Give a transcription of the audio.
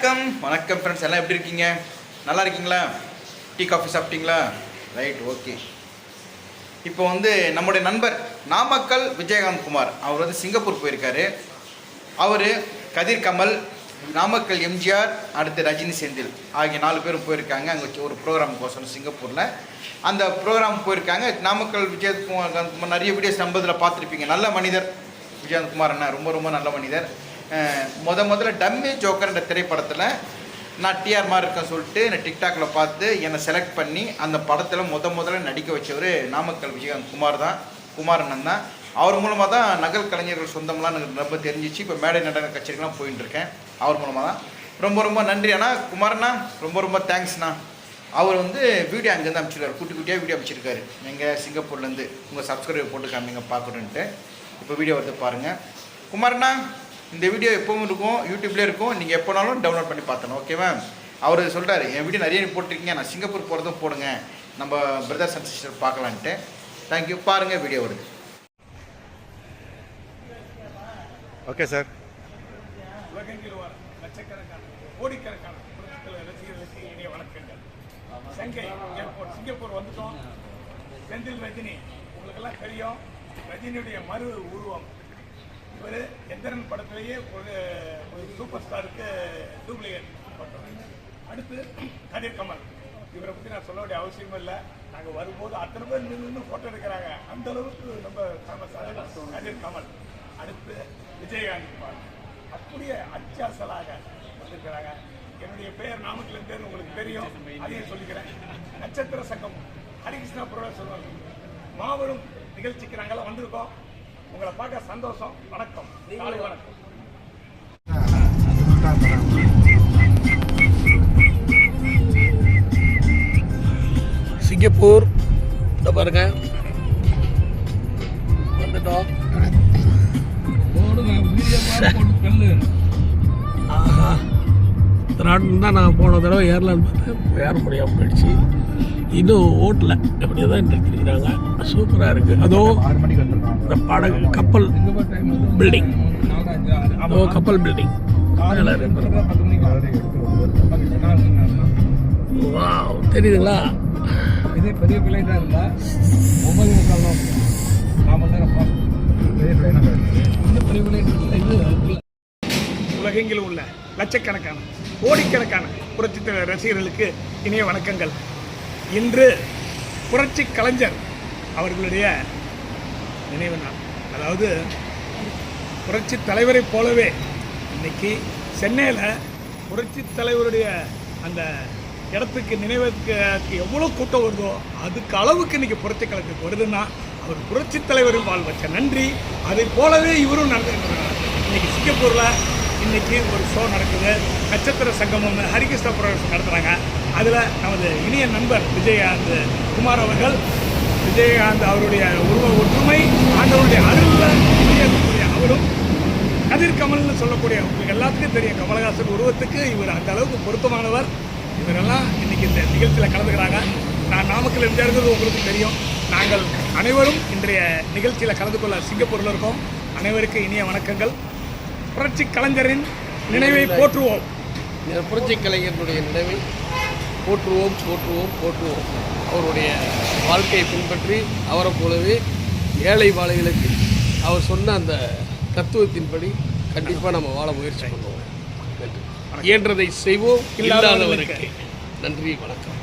வணக்கம். வணக்கம் ஃப்ரெண்ட்ஸ் எல்லாம் எப்படி இருக்கீங்க? நல்லா இருக்கீங்களா? டீ காஃபி சாப்பிட்டீங்களா? ரைட் ஓகே இப்போ வந்து நம்முடைய நண்பர் நாமக்கல் விஜயகாந்த் குமார் அவர் வந்து சிங்கப்பூர் போயிருக்காரு. அவர் கதிர் கமல் நாமக்கல் எம்ஜிஆர் அடுத்து ரஜினி செந்தில் ஆகிய நாலு பேரும் போயிருக்காங்க. அங்கே ஒரு ப்ரோக்ராம் கோசம் சிங்கப்பூரில். அந்த ப்ரோக்ராம் போயிருக்காங்க. நாமக்கல் விஜயகுமார் குமார் நிறைய வீடியோஸ் நம்பதில் பார்த்துருப்பீங்க. நல்ல மனிதர். விஜயகாந்த் குமார் அண்ணா ரொம்ப ரொம்ப நல்ல மனிதர். முத முதல்ல டம்மி ஜோக்கர்ன்ற திரைப்படத்தில் நான் டிஆர் மாதிரி இருக்கேன் சொல்லிட்டு நான் டிக்டாக்ல பார்த்து என்னை செலக்ட் பண்ணி அந்த படத்தில் முத முதல்ல நடிக்க வச்சவர் நாமக்கல் விஜயகாந்த் குமார் தான். குமார் அண்ணன் தான். அவர் மூலமாக தான் நகல் கலைஞர்கள் சொந்தம்லாம் எனக்கு ரொம்ப தெரிஞ்சிச்சு. இப்போ மேடை நடன கச்சேரிக்கெலாம் போயிட்டுருக்கேன் அவர் மூலமாக தான். ரொம்ப ரொம்ப நன்றி அண்ணா. குமாரண்ணா ரொம்ப ரொம்ப தேங்க்ஸ்ண்ணா அவர் வந்து வீடியோ அங்கேருந்து அமைச்சிருக்காரு. குட்டி குட்டியாக வீடியோ அமைச்சிருக்காரு. எங்கள் சிங்கப்பூர்லேருந்து உங்கள் சப்ஸ்கிரைபர் போட்டு காமிங்க பார்க்கணுன்ட்டு இப்போ வீடியோ வந்து பாருங்கள் குமாரண்ணா இந்த வீடியோ எப்பவும் இருக்கும் யூடியூப்லேயே இருக்கும். நீங்கள் எப்போனாலும் டவுன்லோட் பண்ணி பார்த்தணும் ஓகேவா அவர் சொல்கிறாரு என் வீடியோ நிறைய நீ போட்டிருக்கீங்க நான் சிங்கப்பூர் போகிறதும் போடுங்க. நம்ம பிரதர்ஸ் அண்ட் சிஸ்டர் பார்க்கலான்ட்டு. தேங்க்யூ பாருங்கள் வீடியோ வருது. ஓகே சார் உலகெங்கில் வர லட்சக்கணக்கான கோடிக்கணக்கான ரசிகர்களுக்கு இனிய வணக்கங்கள் செங்கை ஏர்போர்ட் சிங்கப்பூர் வந்துட்டோம். செந்தில் ரஜினி உங்களுக்கெல்லாம் தெரியும். ரஜினியுடைய மறு உருவம். இவர் எந்திரன் படத்திலேயே ஒரு ஒரு சூப்பர் ஸ்டாருக்கு டூப்ளிகேட் பண்ணுறோம் அடுத்து கதிர் கமல். இவரை பற்றி நான் சொல்ல வேண்டிய அவசியமும் இல்லை. நாங்கள் வரும்போது அத்தனை பேர் நின்று நின்று ஃபோட்டோ எடுக்கிறாங்க. அந்த அளவுக்கு ரொம்ப ஃபேமஸான கதிர் கமல். அடுத்து விஜயகாந்த் குமார் அப்படியே அச்சாசலாக வந்திருக்கிறாங்க. என்னுடைய பெயர் நாமக்கல் பேர் உங்களுக்கு தெரியும். அதையும் சொல்லிக்கிறேன். நட்சத்திர சங்கம் ஹரிகிருஷ்ணா புரோட சொல்லுவாங்க மாபெரும் நிகழ்ச்சிக்கு நாங்கெல்லாம் வந்திருக்கோம். உங்களை பார்க்க சந்தோஷம். வணக்கம். காலை வணக்கம். சிங்கப்பூர். இந்த பாருங்க. வந்துட்டோம். ஆஹா. திராட்டம் தான் நான் போன தடவை ஏறலான்னு பார்த்தேன். ஏற முடியாமல் போயிடுச்சு. இன்னும் ஓட்டல. எப்படியே தான் நிறுத்திருக்கிறாங்க சூப்பராக இருக்குது அதோ இந்த படகு கப்பல் பில்டிங் அதோ கப்பல் பில்டிங் தெரியுதுங்களா? இதே பெரிய பிள்ளைதான் இருந்தா ஒன்பது முக்கால் நாம நேரம் இன்னும் பெரிய பிள்ளை இது உலகெங்கில் உள்ள லட்சக்கணக்கான கோடிக்கணக்கான புரட்சித்தலைவர் ரசிகர்களுக்கு இணைய வணக்கங்கள். இன்று புரட்சி கலைஞர் அவர்களுடைய நினைவு நாள். அதாவது புரட்சி தலைவரைப் போலவே இன்னைக்கு சென்னையில் புரட்சி தலைவருடைய அந்த இடத்துக்கு நினைவுக்கு எவ்வளோ கூட்டம் வருதோ அதுக்கு அளவுக்கு இன்னைக்கு புரட்சி கலைஞருக்கு வருதுன்னா அவர் புரட்சி தலைவரும் வாழ் வச்ச நன்றி. அதை போலவே இவரும் நன்றி. இன்னைக்கு சிங்கப்பூரில் இன்னைக்கு ஒரு ஷோ நடக்குது. நட்சத்திர சங்கமம் ஹரிகிருஷ்ண புரோடக்ஷன் நடத்துகிறாங்க அதில் நமது இனிய நண்பர் விஜயகாந்த் குமார் அவர்கள் விஜயகாந்த் அவருடைய உருவ ஒற்றுமை ஆண்டவருடைய அருளில் இருக்கக்கூடிய அவரும் கதிர் கமல்னு சொல்லக்கூடிய உங்களுக்கு எல்லாத்துக்கும் தெரியும். கமலஹாசன் உருவத்துக்கு இவர் அந்த அளவுக்கு பொருத்தமானவர். இவரெல்லாம் இன்னைக்கு இந்த நிகழ்ச்சியில் கலந்துக்கிறாங்க. நான் நாமக்கல் எம்ஜிஆர் உங்களுக்கு தெரியும். நாங்கள் அனைவரும் இன்றைய நிகழ்ச்சியில் கலந்து கொள்ள சிங்கப்பூரில் இருக்கோம். அனைவருக்கும் இனிய வணக்கங்கள். புரட்சி கலைஞரின் நினைவை போற்றுவோம். இந்த புரட்சி கலைஞர்களுடைய நினைவை போற்றுவோம் போற்றுவோம் போற்றுவோம். அவருடைய வாழ்க்கையை பின்பற்றி அவரை போலவே ஏழை வாழைகளுக்கு அவர் சொன்ன அந்த தத்துவத்தின்படி கண்டிப்பாக நம்ம வாழ முயற்சி பண்ணுவோம். இயன்றதை செய்வோம் இல்லாதவருக்கு நன்றி வணக்கம்.